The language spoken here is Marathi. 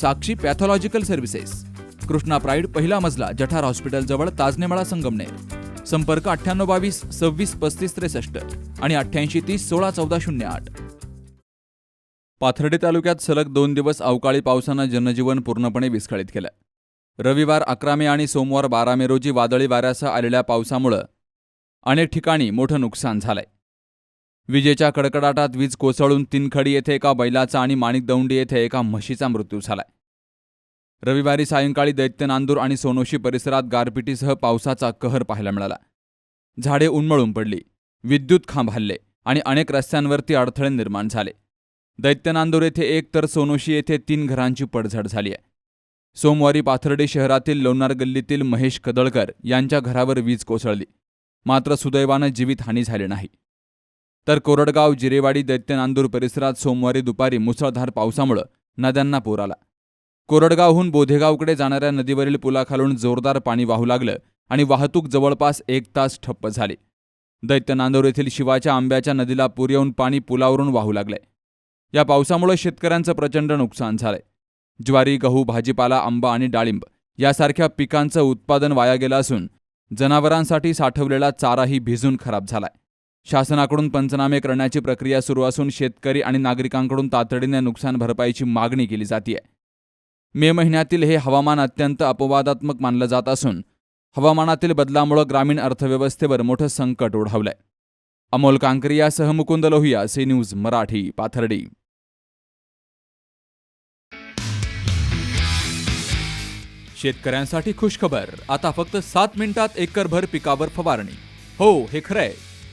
Sakshi pathological services. Krishna Pride पहिला मजला जठार हॉस्पिटलजवळ ताजनेमाळा संगमनेर. संपर्क अठ्ठ्याण्णव बावीस सव्वीस पस्तीस त्रेसष्ट आणि अठ्ठ्याऐंशी तीस सोळा चौदा शून्य आठ. पाथर्डी तालुक्यात सलग दोन दिवस अवकाळी पावसानं जनजीवन पूर्णपणे विस्कळीत केलं. रविवार अकरा मे आणि सोमवार बारा मे रोजी वादळी वाऱ्यासह आलेल्या पावसामुळं अनेक ठिकाणी मोठं नुकसान झालंय. विजेच्या कडकडाटात वीज कोसळून तिनखडी येथे एका बैलाचा आणि माणिक दौंडी येथे एका म्हशीचा मृत्यू झालाय. रविवारी सायंकाळी दैत्य नांदूर आणि सोनोशी परिसरात गारपिटीसह पावसाचा कहर पाहायला मिळाला. झाडे उन्मळून पडली विद्युत खांब हल्ले आणि अनेक रस्त्यांवरती अडथळे निर्माण झाले. दैत्य नांदूर येथे एक तर सोनोशी येथे तीन घरांची पडझड झाली आहे. सोमवारी पाथर्डी शहरातील लोणार गल्लीतील महेश कदळकर यांच्या घरावर वीज कोसळली. मात्र सुदैवानं जीवितहानी झाली नाही. तर कोरडगाव जिरेवाडी दैत्यनांदूर परिसरात सोमवारी दुपारी मुसळधार पावसामुळं नद्यांना पूर आला. कोरडगावहून बोधेगावकडे जाणाऱ्या नदीवरील पुलाखालून जोरदार पाणी वाहू लागलं आणि वाहतूक जवळपास एक तास ठप्प झाली. दैत्यनांदूर येथील शिवाच्या आंब्याच्या नदीला पूर येऊन पाणी पुलावरून वाहू लागलंय या पावसामुळे शेतकऱ्यांचं प्रचंड नुकसान झालंय. ज्वारी गहू भाजीपाला आंबा आणि डाळिंब यासारख्या पिकांचं उत्पादन वाया गेलं असून जनावरांसाठी साठवलेला चाराही भिजून खराब झालाय. शासनाकडून पंचनामे करण्याची प्रक्रिया सुरू असून शेतकरी आणि नागरिकांकडून तातडीने नुकसान भरपाईची मागणी केली जातीये. मे महिन्यातील हे हवामान अत्यंत अपवादात्मक मानलं जात असून हवामानातील बदलामुळे ग्रामीण अर्थव्यवस्थेवर मोठं संकट ओढवलंय. अमोल कांकरियासह मुकुंद लोहिया सी न्यूज मराठी पाथर्डी. शेतकऱ्यांसाठी खुशखबर आता फक्त सात मिनिटात एकरभर पिकावर फवारणी. हो हे खरंय.